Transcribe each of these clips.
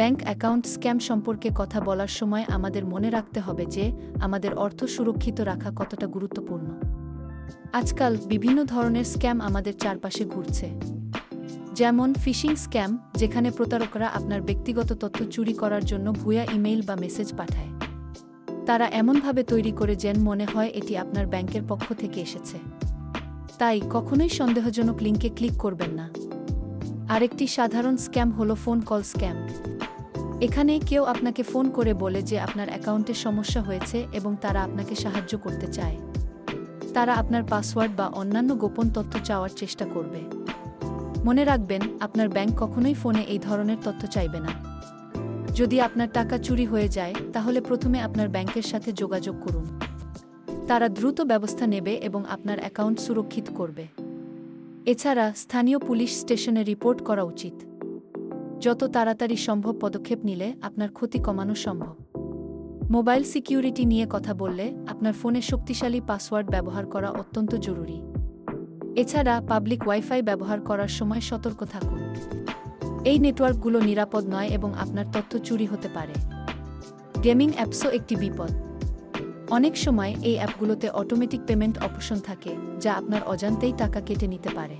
Bank account scam সম্পর্কে কথা বলার সময় আমাদের মনে রাখতে হবে যে, আমাদের অর্থ সুরক্ষিত রাখা কতটা গুরুত্বপূর্ণ। আজকাল বিভিন্ন ধরনের স্ক্যাম আমাদের চারপাশে ঘুরছে। যেমন ফিশিং স্ক্যাম, যেখানে প্রতারকরা আপনার ব্যক্তিগত তথ্য চুরি করার জন্য ভুয়া ইমেইল বা মেসেজ পাঠায়। তারা এমনভাবে তৈরি করে যেন মনে হয় এটি আপনার ব্যাংকের পক্ষ থেকে এসেছে। তাই কখনোই সন্দেহজনক লিঙ্কে ক্লিক করবেন না। আরেকটি সাধারণ স্ক্যাম হলো ফোন কল স্ক্যাম। এখানে কেউ আপনাকে ফোন করে বলে যে আপনার অ্যাকাউন্টে সমস্যা হয়েছে এবং তারা আপনাকে সাহায্য করতে চায়। তারা আপনার পাসওয়ার্ড বা অন্যান্য গোপন তথ্য চাওয়ার চেষ্টা করবে। মনে রাখবেন, আপনার ব্যাংক কখনোই ফোনে এই ধরনের তথ্য চাইবে না। যদি আপনার টাকা চুরি হয়ে যায়, তাহলে প্রথমে আপনার ব্যাংকের সাথে যোগাযোগ করুন। তারা দ্রুত ব্যবস্থা নেবে এবং আপনার অ্যাকাউন্ট সুরক্ষিত করবে। এছাড়া স্থানীয় পুলিশ স্টেশনে রিপোর্ট করা উচিত। যত তাড়াতাড়ি সম্ভব পদক্ষেপ নিলে আপনার ক্ষতি কমানো সম্ভব। মোবাইল সিকিউরিটি নিয়ে কথা বললে আপনার ফোনে শক্তিশালী পাসওয়ার্ড ব্যবহার করা অত্যন্ত জরুরি। এছাড়া পাবলিক ওয়াইফাই ব্যবহার করার সময় সতর্ক থাকুন। এই নেটওয়ার্কগুলো নিরাপদ নয় এবং আপনার তথ্য চুরি হতে পারে। গেমিং অ্যাপসও একটি বিপদ। অনেক সময় এই অ্যাপগুলোতে অটোমেটিক পেমেন্ট অপশন থাকে, যা আপনার অজান্তেই টাকা কেটে নিতে পারে।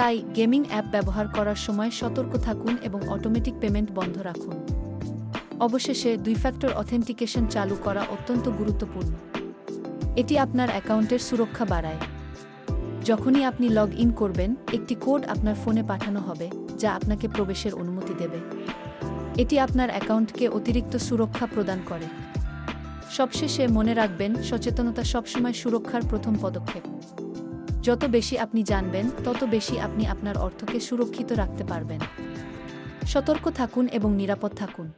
তাই গেমিং অ্যাপ ব্যবহার করার সময় সতর্ক থাকুন এবং অটোমেটিক পেমেন্ট বন্ধ রাখুন। অবশেষে দুই ফ্যাক্টর অথেন্টিকেশন চালু করা অত্যন্ত গুরুত্বপূর্ণ। এটি আপনার অ্যাকাউন্টের সুরক্ষা বাড়ায়। যখনই আপনি লগ ইন করবেন, একটি কোড আপনার ফোনে পাঠানো হবে, যা আপনাকে প্রবেশের অনুমতি দেবে। এটি আপনার অ্যাকাউন্টকে অতিরিক্ত সুরক্ষা প্রদান করে। সবশেষে মনে রাখবেন, সচেতনতা সবসময় সুরক্ষার প্রথম পদক্ষেপ। যত বেশি আপনি জানবেন, তত বেশি আপনি আপনার অর্থকে সুরক্ষিত রাখতে পারবেন। সতর্ক থাকুন এবং নিরাপদ থাকুন।